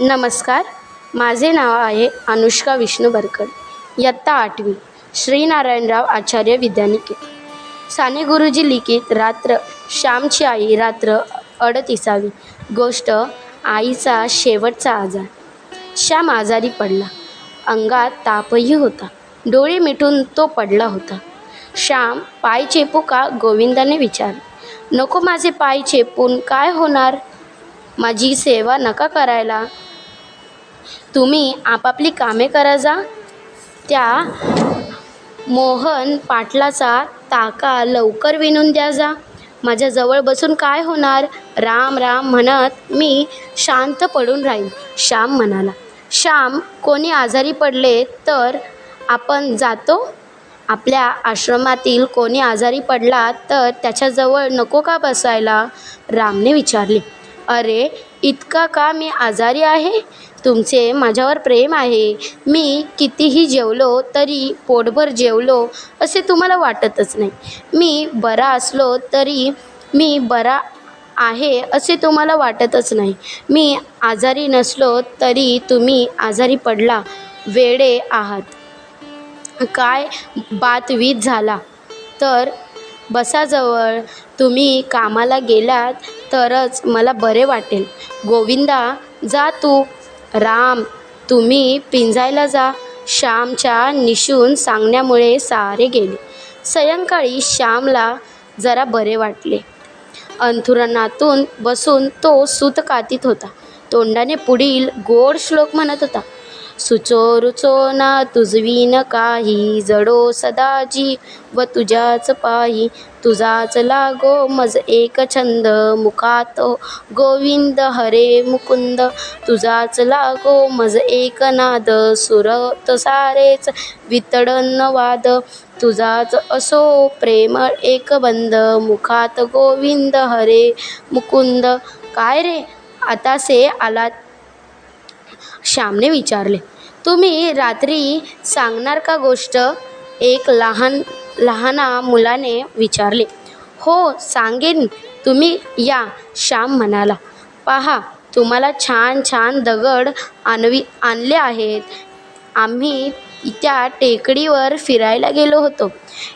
नमस्कार. माझे नाव आहे अनुष्का विष्णू बरकड. इयत्ता आठवी श्रीनारायणराव आचार्य विद्यानिकेत साने गुरुजी लिखित रात्र श्यामची आई रात्र अडतिसावी गोष्ट आईचा शेवटचा आजार. श्याम आजारी पडला. अंगात तापही होता. डोळे मिटून तो पडला होता. श्याम पाय चेपू का गोविंदाने विचारले. नको माझे पाय चेपून काय होणार? माझी सेवा नका करायला. तुम्ही आपापली कामे करा जा. त्या मोहन पाटलाचा ताका लवकर विणून द्या जा. माझ्याजवळ बसून काय होणार? राम राम म्हणत मी शांत पडून राहीन श्याम म्हणाला. श्याम कोणी आजारी पडले तर आपण जातो? आपल्या आश्रमातील कोणी आजारी पडला तर त्याच्याजवळ नको का बसायला? रामने विचारले. अरे इतका का मी आजारी आहे? तुमचे माझ्यावर प्रेम आहे. मी कितीही जेवलो तरी पोटभर जेवलो असे तुम्हाला वाटतच नाही. मी बरा असलो तरी मी बरा आहे असे तुम्हाला वाटतच नाही. मी आजारी नसलो तरी तुम्ही आजारी पडला. वेडे आहात. काय बातवीत झाला. तर बसाजवळ. तुम्ही कामाला गेलात तरच मला बरे वाटेल. गोविंदा जा तू. राम तुम्ही पिंजायला जा. श्यामच्या निशून सांगण्यामुळे सारे गेले. सायंकाळी श्यामला जरा बरे वाटले. अंथुरणातून बसून तो सूत कातीत होता. तोंडाने पुढील गोड श्लोक म्हणत होता. सुचो रुचो ना तुझवीन काही जडो सदाजी व तुझ्याच पाही तुझाच लागो मज एक छंद मुखात गोविंद हरे मुकुंद. तुझाच लागो मज एक नाद सुरत सारेच वितडन वाद. तुझाच असो प्रेम एक बंद मुखात गोविंद हरे मुकुंद. काय रे? आता से आलात? श्यामने विचारले तुम्ही रात्री सांगणार का गोष्ट? एक लहान लहाना मुलाने विचारले हो सांगेन. तुम्ही या श्याम म्हणाला पहा तुम्हाला छान छान दगड आणवी आणले आहेत. आम्ही त्या टेकडीवर फिरायला गेलो होतो.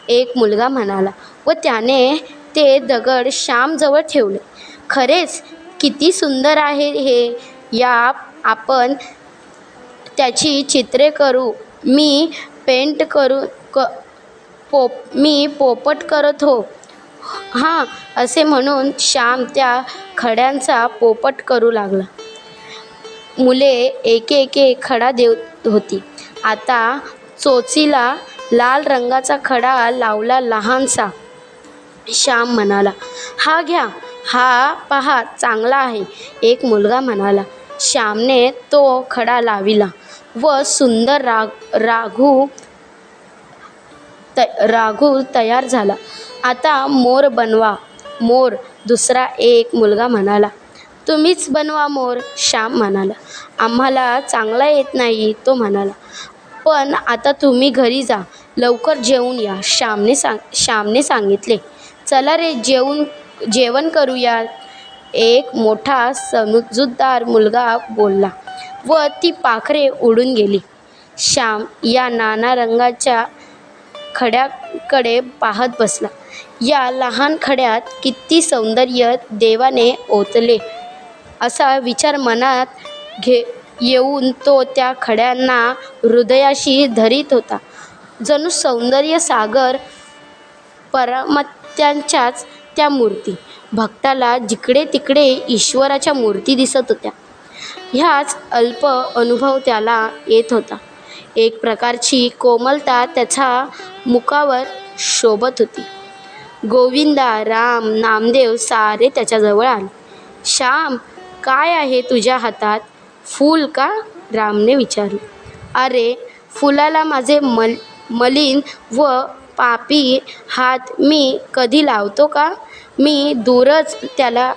एक मुलगा म्हणाला व त्याने ते दगड श्यामजवळ ठेवले. खरेच किती सुंदर आहे हे. या आपण त्याची चित्रे करू. मी पेंट करू क पोप मी पोपट करत हो. हां असे म्हणून श्याम त्या खड्यांचा पोपट करू लागला. मुले एके एके खडा देत होती. आता चोचीला लाल रंगाचा खडा लावला लहानसा. श्याम म्हणाला हा घ्या हा पहा चांगला आहे. एक मुलगा म्हणाला श्यामने तो खडा लाविला व सुंदर राग राघू त राघू तयार झाला. आता मोर बनवा मोर दुसरा एक मुलगा म्हणाला. तुम्हीच बनवा मोर श्याम म्हणाला. आम्हाला चांगला येत नाही तो म्हणाला. पण आता तुम्ही घरी जा लवकर जेवून या श्यामने सांग श्यामने सांगितले. चला रे जेवून जेवण करूया. एक मोठा समजूतदार मुलगा बोलला व ती पाखरे उडून गेली. श्याम या नाना रंगाच्या खड्याकडे पाहत बसला. या लहान खड्यात किती सौंदर्य देवाने ओतले असा विचार मनात घे येऊन तो त्या खड्यांना हृदयाशी धरीत होता. जणू सौंदर्य सागर परमत्यांच्याच त्या मूर्ती भक्ताला जिकडे तिकडे ईश्वराच्या मूर्ती दिसत होत्या. ह्याच अल्प अनुभव त्याला येत होता. एक प्रकारची कोमलता त्याच्या मुखावर शोभत होती. गोविंदा राम नामदेव सारे त्याच्याजवळ आले. श्याम काय आहे तुझ्या हातात? फूल का? रामने विचारले. अरे फुलाला माझे मल मलिन व पापी हात मी कधी लावतो का? मी दूरच त्याला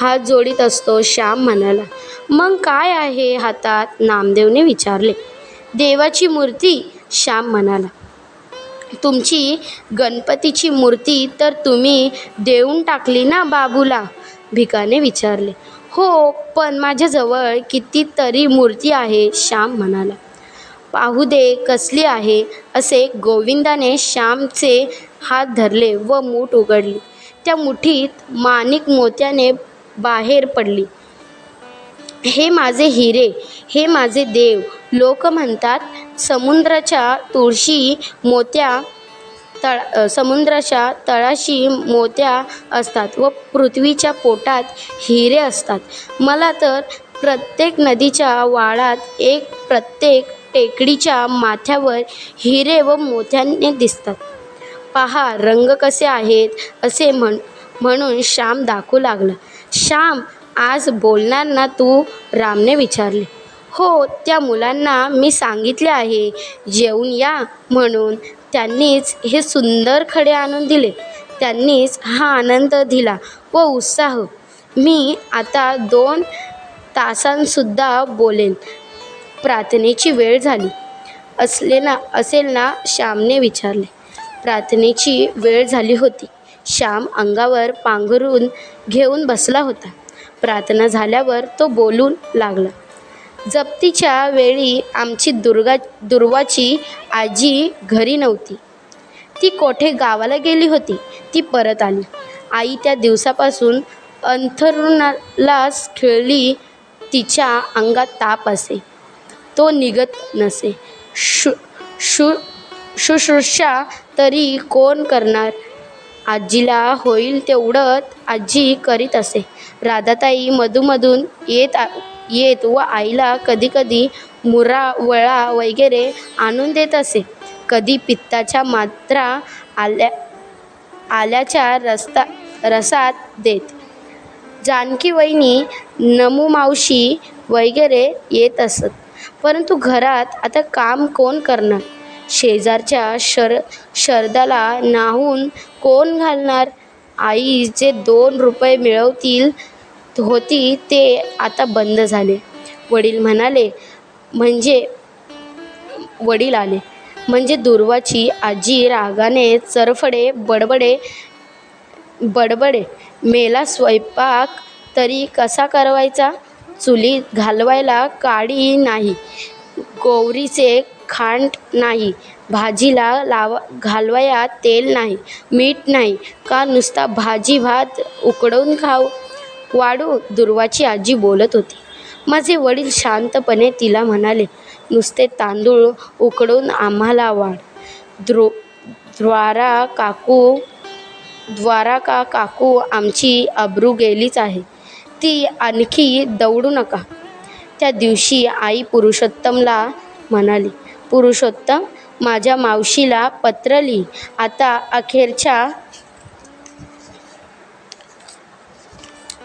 हात जोडीत असतो श्याम म्हणाला. मग काय आहे हातात? नामदेवने विचारले. देवाची मूर्ती? श्याम म्हणाला. तुमची गणपतीची मूर्ती तर तुम्ही देऊन टाकली ना बाबूला? भिकाने विचारले. हो पण माझ्याजवळ कितीतरी मूर्ती आहे श्याम म्हणाला. पाहू दे कसली आहे असे गोविंदाने श्यामचे हात धरले व मूठ उघडली. त्या मुठीत माणिक मोत्याने बाहेर पडली. हे माझे हिरे हे माझे देव लोक म्हणतात समुद्राच्या तुळशी मोत्या तळ समुद्राच्या तळाशी मोत्या असतात व पृथ्वीच्या पोटात हिरे असतात. मला तर प्रत्येक नदीच्या वाळात एक प्रत्येक टेकडीच्या माथ्यावर हिरे व मोत्याने दिसतात. पहा रंग कसे आहेत असे म्हण म्हणून श्याम दाखवू लागला. श्याम आज बोलणार ना तू रामने विचारले. हो त्या मुलांना मी सांगितले आहे जेवून या म्हणून त्यांनीच हे सुंदर खडे आणून दिले. त्यांनीच हा आनंद दिला व उत्साह. मी आता दोन तासांसुद्धा बोलेन. प्रार्थनेची वेळ झाली. असले ना असेल ना? श्यामने विचारले. प्रार्थनेची वेळ झाली होती. श्याम अंगावर पांघरून घेऊन बसला होता. प्रार्थना झाल्यावर तो बोलून लागला जप्तीच्या वेळी आमची दुर्गा दुर्वाची आजी घरी नव्हती. ती कोठे गावाला गेली होती? ती परत आली. आई त्या दिवसापासून अंथरुणालाच खेळली. तिच्या अंगात ताप असे. तो निघत नसे. शु शु शुश्रूषा तरी कोण करणार? आजीला होईल तेवढं आजी करीत असे. राधाताई मधूमधून येत आ- येत व आईला कधीकधी मुरा वळा वगैरे आणून देत असे. कधी पित्ताच्या मात्रा आल्या आल्याच्या रस्ता रसात देत. जानकी वहिनी नमू मावशी वगैरे येत असत. परंतु घरात आता काम कोण करणार? शेजारच्या शर शरदाला नाहून कोण घालणार? आई जे दोन रुपये मिळवतील होती ते आता बंद झाले. वडील म्हणाले म्हणजे वडील आले. म्हणजे दुर्वाची आजी रागाने चरफडे बडबडे बडबडे मेला स्वयंपाक तरी कसा करवायचा? चुलीत घालवायला काडी नाही गोवरीचे खांड नाही भाजीला लावा घालवाया तेल नाही मीठ नाही का नुसता भाजी भात उकडवून खाऊ? वाढू दुर्वाची आजी बोलत होती. माझे वडील शांतपणे तिला म्हणाले नुसते तांदूळ उकडून आम्हाला वाढ. द्रो द्वारा काकू द्वारा का काकू आमची अब्रू गेलीच आहे? ती आणखी दौडू नका. त्या दिवशी आई पुरुषोत्तमला म्हणाली पुरुषोत्तम माझ्या मावशीला पत्र लिही आता अखेरच्या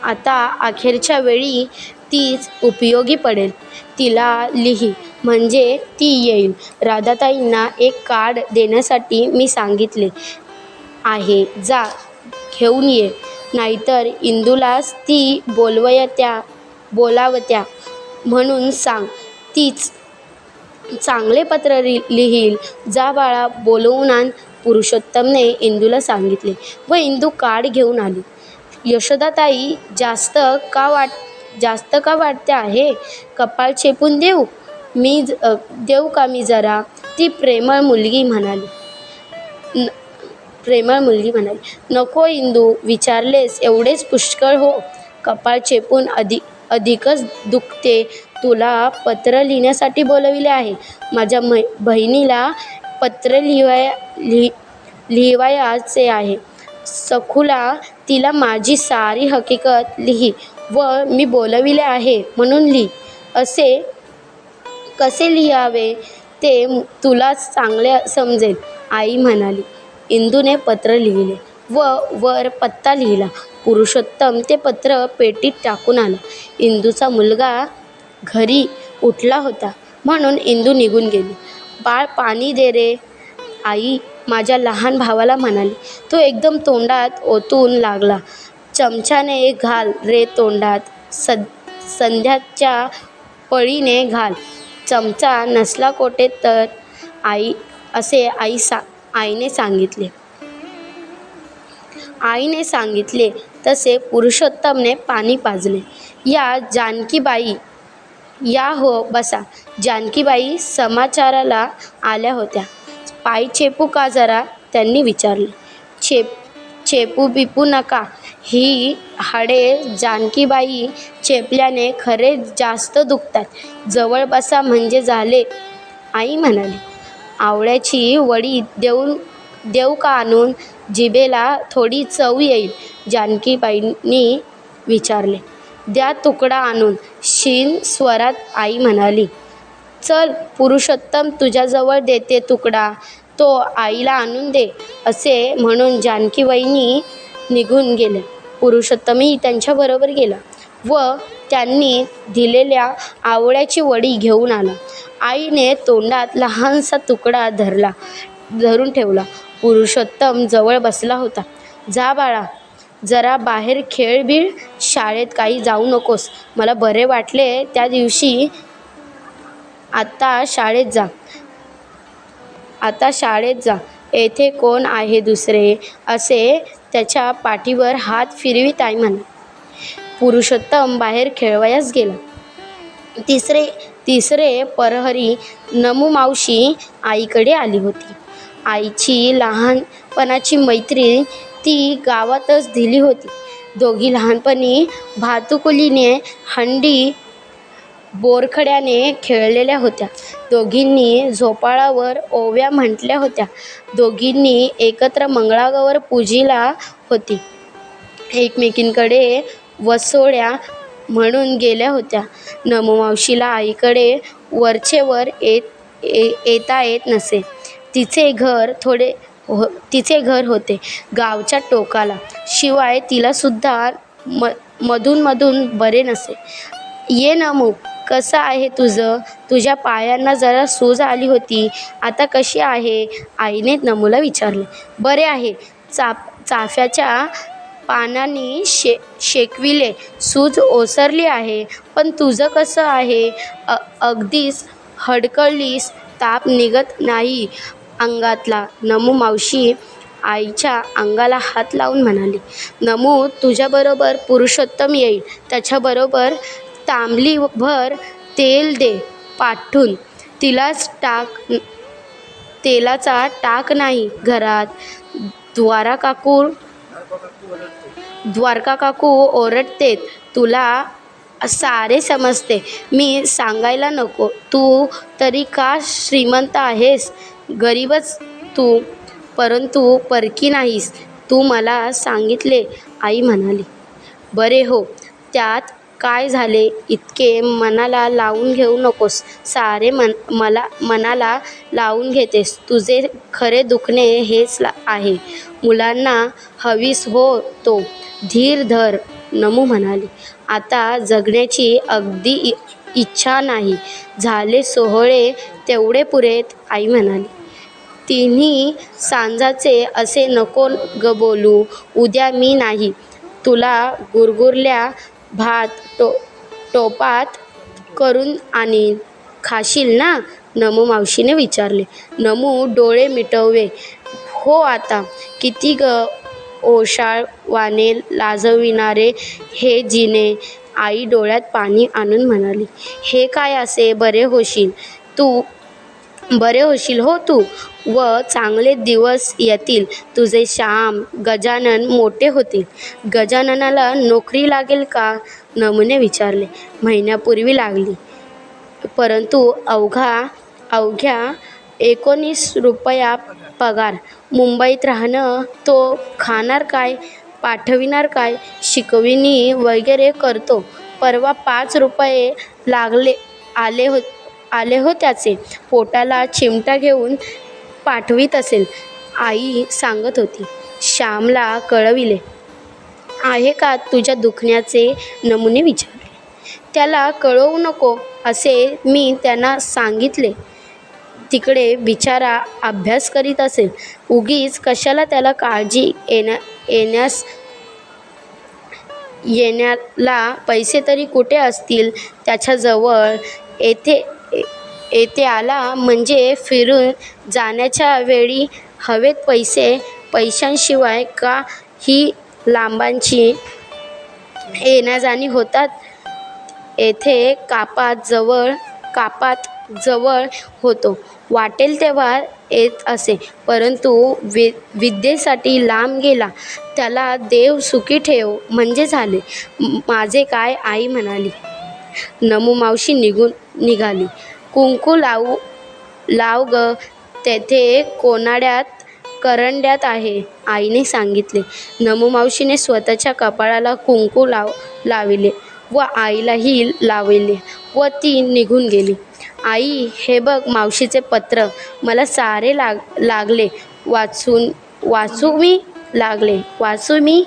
आता अखेरच्या वेळी तीच उपयोगी पडेल. तिला लिही म्हणजे ती येईल. राधाताईंना एक कार्ड देण्यासाठी मी सांगितले आहे. जा घेऊन ये. नाहीतर इंदूलाच ती बोलवत्या बोलावत्या म्हणून सांग. तीच चांगले पत्र रि लिहील. जा बाळा बोलवून आण. पुरुषोत्तमने इंदूला सांगितले. व इंदू कार्ड घेऊन आली. यशोदाताई जास्त का वाट जास्त का वाटते आहे? कपाळ चेपून देऊ? मी ज- देऊ का मी जरा? ती प्रेमळ मुलगी म्हणाली. न प्रेमळ मुलगी म्हणाली. नको इंदू विचारलेस एवढेच पुष्कळ हो. कपाळ चेपून अधिक अधिकच दुखते. तुला पत्र लिहिण्यासाठी बोलविले आहे. माझ्या मै बहिणीला पत्र लिहाय लिहि लिहिवायचे आहे. सखूला तिला माझी सारी हकीकत लिही व मी बोलविले आहे. म्हणून लिही. असे कसे लिहावे ते तुलाच चांगले समजेल आई म्हणाली. इंदूने पत्र लिहिले व वर पत्ता लिहिला. पुरुषोत्तम ते पत्र पेटीत टाकून आला. इंदूचा मुलगा घरी उठला होता म्हणून इंदू निघून गेली. बाळ पाणी दे रे. आई माझ्या लहान भावाला म्हणाली. तो एकदम तोंडात ओतून लागला. चमच्याने घाल रे तोंडात. सद संध्याच्या पळीने घाल. चमचा नसला कोठे तर. आई असे आई सा आईने सांगितले. आईने सांगितले तसे पुरुषोत्तमने पाणी पाजले. या जानकीबाई या हो बसा. जानकीबाई समाचाराला आल्या होत्या. पाय चेपू का जरा? त्यांनी विचारले. चेप चेपू बिपू नका. ही हाडे जानकीबाई चेपल्याने खरे जास्त दुखतात. जवळ बसा म्हणजे झाले. आई म्हणाली आवळ्याची वडी देऊन देऊ का आणून जिभेला थोडी चव येईल? जानकीबाईंनी विचारले. द्या तुकडा आणून. शीन स्वरात आई म्हणाली चल पुरुषोत्तम तुझ्याजवळ देते तुकडा. तो आईला आणून दे. असे म्हणून जानकीबाईंनी निघून गेले. पुरुषोत्तमही त्यांच्याबरोबर गेला व त्यांनी दिलेल्या आवळ्याची वडी घेऊन आला. आईने तोंडात लहानसा तुकडा धरला धरून ठेवला. पुरुषोत्तम जवळ बसला होता. जा बाळा जरा बाहेर खेळ बिळ शाळेत काही जाऊ नकोस. मला बरे वाटले त्या दिवशी आता शाळेत जा. आता शाळेत जा. येथे कोण आहे दुसरे? असे त्याच्या पाठीवर हात फिरवीत आई म्हणा पुरुषोत्तम बाहेर खेळवयास गेला. तिसरे तिसरे परहरी नमू मावशी आईकडे आली होती. आईची लहानपणाची मैत्रीण ती गावातच दिली होती. दोघी लहानपणी भातुकुलीने हंडी बोरखड्याने खेळलेल्या होत्या. दोघींनी झोपाळावर ओव्या म्हटल्या होत्या. दोघींनी एकत्र मंगळागौर पूजीला होती. एकमेकींकडे वसोळ्या म्हणून गेल्या होत्या. नमुमावशीला आईकडे वरचेवर येत ये येता येत नसे. तिचे घर थोडे हो तिचे घर होते गावच्या टोकाला. शिवाय तिलासुद्धा म मधूनमधून बरे नसे. ये नमू कसं आहे तुझं? तुझ्या पायांना जरा सूज आली होती. आता कशी आहे? आईने नमूला विचारले. बरे आहे. चाप चाफ्याच्या पानांनी शे शेकविले. सूज ओसरली आहे पण तुझं कसं आहे? अ अगदीच हडकळलीस ताप निघत नाही अंगातला. नमू मावशी आईच्या अंगाला हात लावून म्हणाली नमू तुझ्याबरोबर पुरुषोत्तम येईल. त्याच्याबरोबर तांबलीभर तेल दे पाठून. तिलाच टाक तेलाचा टाक नाही घरात. द्वारा काकू द्वारका काकू ओरडतेत तुला सारे समजते. मी सांगायला नको. तू तरी का श्रीमंत आहेस? गरीबच तू परंतु परकी नाहीस. तू मला सांगितले आई म्हणाली. बरे हो. त्यात काय झाले? इतके मनाला लावून घेऊ नकोस. सारे मन मला मनाला लावून घेतेस. तुझे खरे दुखणे हेच आहे. मुलांना हवीस हो तो. धीर धर नमू म्हणाली. आता जगण्याची अगदी इ इच्छा नाही. झाले सोहळे तेवढे पुरेत आई म्हणाली. तिन्ही सांजाचे असे नको ग बोलू. उद्या मी नाही. तुला गुरगुरल्या भात टो टोपात करून आणीन खाशील ना? नमू मावशीने विचारले. नमू डोळे मिटवले हो आता. किती ग ओशाळवाने लाजविणारे हे जिने. आई डोळ्यात पाणी आणून म्हणाली. हे काय असे? बरे होशील. तू बरे होशील. हो तू. व चांगले दिवस येतील. तुझे श्याम गजानन मोठे होतील. गजाननाला नोकरी लागेल का? नमुने विचारले. महिन्यापूर्वी लागली. परंतु अवघा अवघ्या एकोणीस रुपया पगार. मुंबईत राहणं तो खाणार काय? पाठविणार काय? शिकविणी वगैरे करतो. परवा पाच रुपये लागले आले हो आले हो त्याचे. पोटाला चिमटा घेऊन पाठवीत असेल आई सांगत होती. श्यामला कळविले आहे का तुझ्या दुखण्याचे नमुने विचारले? त्याला कळवू नको असे मी त्यांना सांगितले. तिकडे बिचारा अभ्यास करीत असेल. उगीच कशाला त्याला काळजी येण्या येण्यास येण्याला पैसे तरी कुठे असतील? त्याच्याजवळ येथे येथे आला म्हणजे फिरून जाण्याच्या वेळी हवेत पैसे पैशांशिवाय का ही लांबांची येण्याजाणी होतात? येथे कापात जवळ कापात जवळ होतो. वाटेल तेव्हा येत असे. परंतु वि विद्येसाठी लांब गेला. त्याला देव सुखी ठेव म्हणजे झाले. माझे काय आई म्हणाली? नमू मावशी निघून निघाली. कुंकू लावू लाव ग तेथे कोनाड्यात करंड्यात आहे आईने सांगितले. नमू मावशीने स्वतःच्या कपाळाला कुंकू लाव लाविले व आईलाही लाविले व ती निघून गेली. आई हे बघ मावशीचे पत्र. मला सारे लाग लागले. वाचून वाचू मी लागले. वाचू मी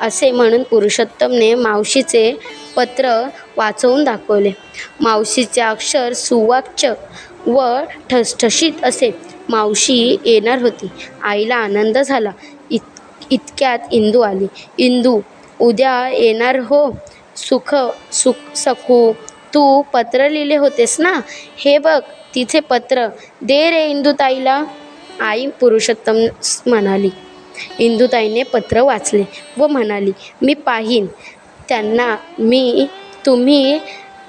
असे म्हणून पुरुषोत्तमने मावशीचे पत्र वाचवून दाखवले. मावशीचे अक्षर सुवाच्य व ठसठशीत असे. मावशी येणार होती. आईला आनंद झाला. इत इतक्यात इंदू आली. इंदू उद्या येणार हो. सुख सुख सखू तू पत्र लिहिले होतेस ना? हे बघ तिचे पत्र. दे रे इंदुताईला. आई पुरुषोत्तम म्हणाली. इंदुताईने पत्र वाचले व म्हणाली मी पाहीन. त्यांना मी तुम्ही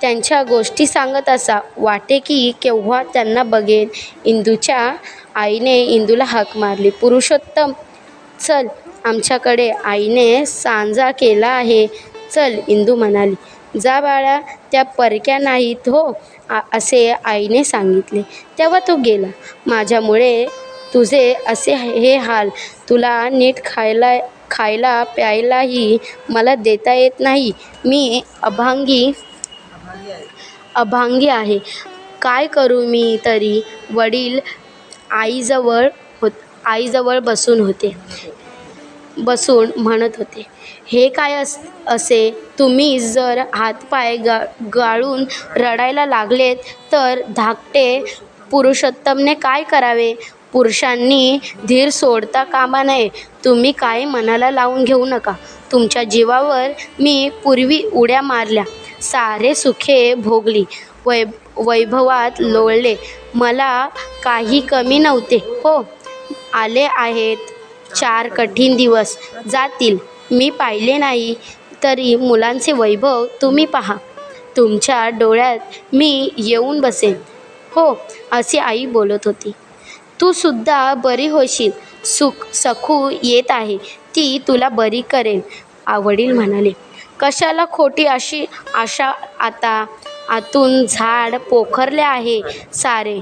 त्यांच्या गोष्टी सांगत असा. वाटे की केव्हा त्यांना बघेन. इंदूच्या आईने इंदूला हाक मारली. पुरुषोत्तम चल आमच्याकडे आईने सांजा केला आहे. चल इंदू म्हणाली. जा बाळा त्या परक्या नाहीत हो आ असे आईने सांगितले. तेव्हा तो गेला. माझ्यामुळे तुझे असे हे हाल. तुला नीट खायला खायला प्यायलाही मला देता येत नाही. मी अभांगी अभांगी आहे. काय करू मी तरी? वडील आईजवळ होत आईजवळ बसून होते. बसून म्हणत होते हे काय अस असे? तुम्ही जर हातपाय गा गाळून रडायला लागलेत तर धाकटे पुरुषोत्तमने काय करावे? पुरुषांनी धीर सोडता कामा नये. तुम्ही काय मनाला लावून घेऊ नका. तुमच्या जीवावर मी पूर्वी उड्या मारल्या. सारे सुखे भोगली. वै वैभवात लोळले. मला काही कमी नव्हते. हो आले आहेत. चार कठीण दिवस. जातील. मी पाहिले नाही. तरी मुलांचे वैभव तुम्ही पहा. तुमच्या डोळ्यात मी येऊन बसेन. हो अशी आई बोलत होती. तू सुद्धा बरी होशील. सुख सखू येत आहे. ती तुला बरी करेल. आ वडील म्हणाले. कशाला खोटी अशी आशा आता? आतून झाड पोखरले आहे सारे.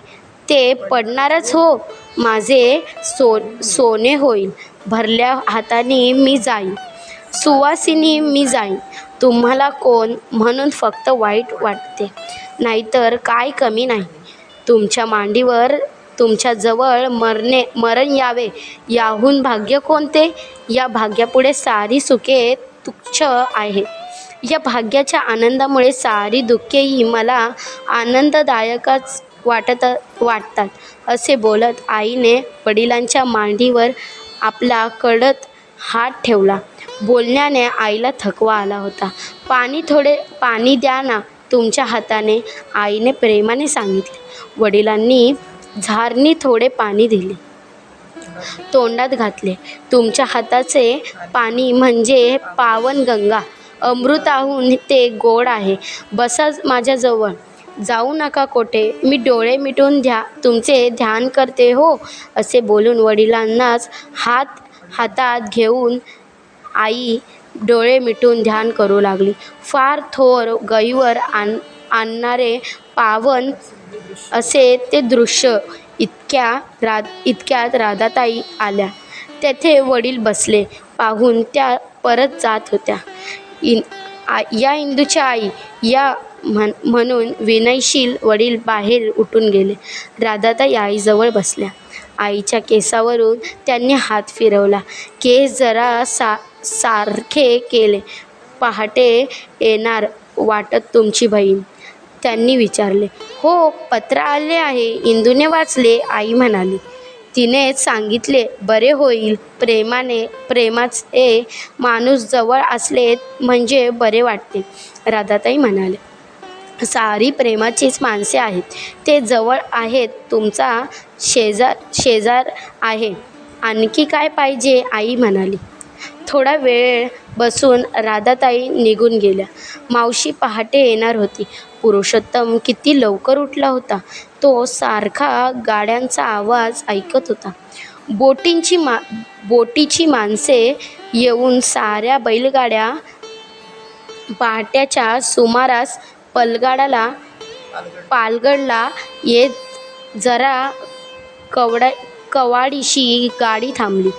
ते पडणारच हो. माझे सो सोने होईल. भरल्या हाताने मी जाईन. सुवासिनी मी जाईन. तुम्हाला कोण म्हणून फक्त वाईट वाटते? नाहीतर काय कमी नाही. तुमच्या मांडीवर तुमच्याजवळ मरणे मरण यावे. याहून भाग्य कोणते? या भाग्यापुढे सारी सुखे तुच्छ आहे. या भाग्याच्या आनंदामुळे सारी दुःखेही मला आनंददायकच वाटत वाटतात असे बोलत आईने वडिलांच्या मांडीवर आपला कडत हात ठेवला. बोलण्याने आईला थकवा आला होता. पाणी थोडे पाणी द्या ना तुमच्या हाताने आईने प्रेमाने सांगितले. वडिलांनी झारनी थोडे पाणी दिले. तोंडात घातले. तुमच्या हाताचे पाणी म्हणजे पावन गंगा. अमृताहून ते गोड आहे. बसा माझ्याजवळ जाऊ नका कोठे. मी डोळे मिटून ध्या तुमचे ध्यान करते हो असे बोलून वडिलांनाच हात हातात घेऊन आई डोळे मिटून ध्यान करू लागली. फार थोर गईवर आण आणणारे पावन असे ते दृश्य इतक्या रा इतक्यात राधाताई आल्या. तेथे वडील बसले पाहून त्या परत जात होत्या. इन आ या इंदूच्या आई या म्हण म्हणून विनयशील वडील बाहेर उठून गेले. राधाताई आईजवळ बसल्या. आईच्या केसावरून त्यांनी हात फिरवला. केस जरा सा सारखे केले. पहाटे येणार वाटत तुमची बहीण. त्यांनी विचारले हो पत्र आले आहे. इंदूने वाचले. आई म्हणाली तिने सांगितले बरे होईल. प्रेमाने प्रेमाचे माणूस जवळ असले म्हणजे बरे वाटते. राधाताई म्हणाले सारी प्रेमाचीच माणसे आहेत. ते जवळ आहेत. तुमचा शेजार शेजार आहे. आणखी काय पाहिजे? आई म्हणाली थोडा वेळ बसून राधाताई निघून गेल्या. मावशी पहाटे येणार होती. पुरुषोत्तम किती लवकर उठला होता. तो सारखा गाड्यांचा आवाज ऐकत होता. बोटींची मा बोटीची माणसे येऊन साऱ्या बैलगाड्या पहाट्याच्या सुमारास पलगाडाला पालगडला येत जरा कवडा कवाडीशी गाडी थांबली.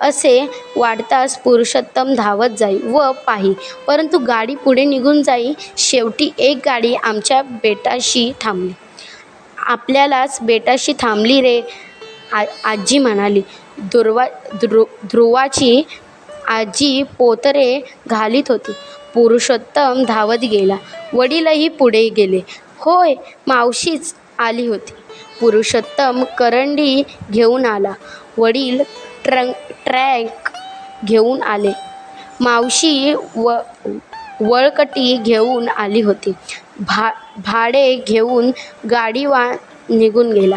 असे वाटताच पुरुषोत्तम धावत जाई व पाही परंतु गाडी पुढे निघून जाई. शेवटी एक गाडी आमच्या बेटाशी थांबली. आपल्यालाच बेटाशी थांबली रे आ आजी म्हणाली. दुर्वा ध्रु ध्रुवाची आजी पोतरे घालीत होती. पुरुषोत्तम धावत गेला. वडीलही पुढे गेले. होय मावशीच आली होती. पुरुषोत्तम करंडी घेऊन आला. वडील ट्रं ट्रॅक घेऊन आले. मावशी व वळकटी घेऊन आली होती. भा भाडे घेऊन गाडीवा निघून गेला.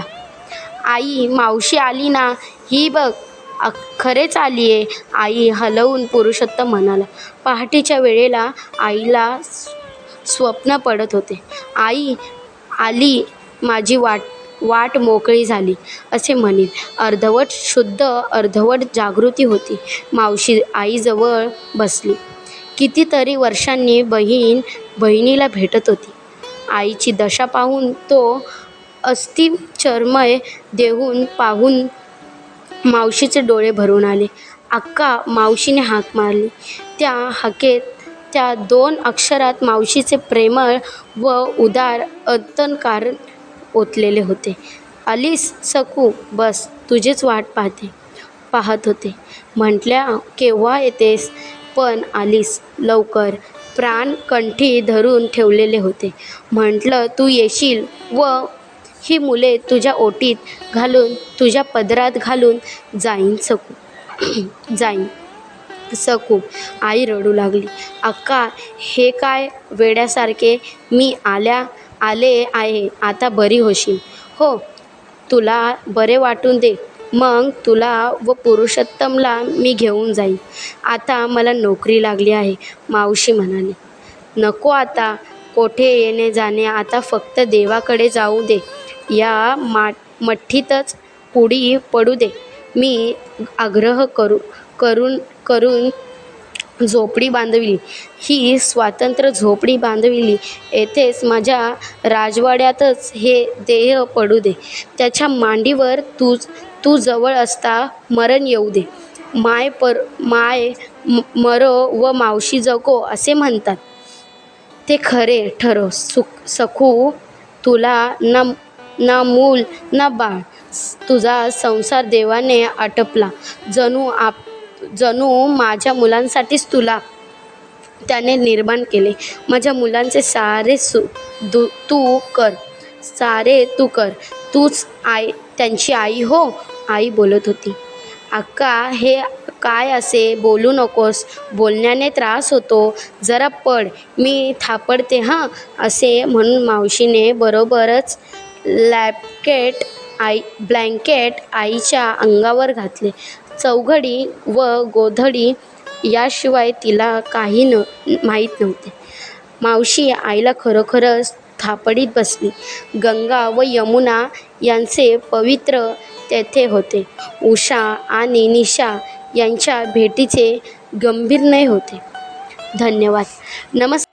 आई मावशी आली ना? ही बघ खरेच आली आहे. आई हलवून पुरुषोत्तम म्हणाला. पहाटेच्या वेळेला आईला स्वप्न पडत होते. आई आली माझी वाट वाट मोकळी झाली. असे म्हणील अर्धवट शुद्ध अर्धवट जागृती होती. मावशी आईजवळ बसली. कितीतरी वर्षांनी बहीण बहिणीला भेटत होती. आईची दशा पाहून तो अस्थिचर्मय देहून पाहून मावशीचे डोळे भरून आले. अक्का मावशीने हाक मारली. त्या हाकेत त्या दोन अक्षरात मावशीचे प्रेमळ व उदार अतनकार ओतलेले होते. आलीस सकू बस तुझीच वाट पाहते पाहत होते. म्हटल्या केव्हा येतेस? पण आलीस लवकर. प्राण कंठी धरून ठेवलेले होते. म्हटलं तू येशील व ही मुले तुझ्या ओटीत घालून तुझ्या पदरात घालून जाईन सकू. जाईन. सकू. आई रडू लागली. अक्का हे काय वेड्यासारखे मी आल्या आले आहे आता बरी होशील. हो तुला बरे वाटून दे. मग तुला व पुरुषोत्तमला मी घेऊन जाईन. आता मला नोकरी लागली आहे मावशी म्हणाली. नको आता कोठे येणे जाणे आता फक्त देवाकडे जाऊ दे. या मा मठ्ठीतच पुढी पडू दे. मी आग्रह करू करून करून झोपडी बांधविली. ही स्वातंत्र्य झोपडी बांधविली. येथेच माझ्या राजवाड्यातच हे देह पडू दे. त्याच्या मांडीवर तू तू जवळ असता मरण येऊ दे. माय पर माय म- मरो व मावशी जगो असे म्हणतात. ते खरे ठरो. सुख सखू तुला ना ना मूल ना बाळ. तुझा संसार देवाने आटपला. जणू आप जणू माझ्या मुलांसाठीच तुला त्याने निर्माण केले. माझ्या मुलांचे सारे सु दु तू कर. सारे तू कर. तूच आई त्यांची आई हो आई बोलत होती. अक्का हे काय असे? बोलू नकोस. बोलण्याने त्रास होतो. जरा पड. मी थापडते हां असे म्हणून मावशीने बरोबरच लॅपकेट आई ब्लँकेट आईच्या अंगावर घातले. चौघडी व गोधडी याशिवाय तिला काही न माहीत नव्हते. मावशी आईला खरोखरच थापडीत बसली. गंगा व यमुना यांचे पवित्र तेथे होते. उषा आणि निशा यांच्या भेटीचे गंभीर नाही होते. धन्यवाद. नमस्कार.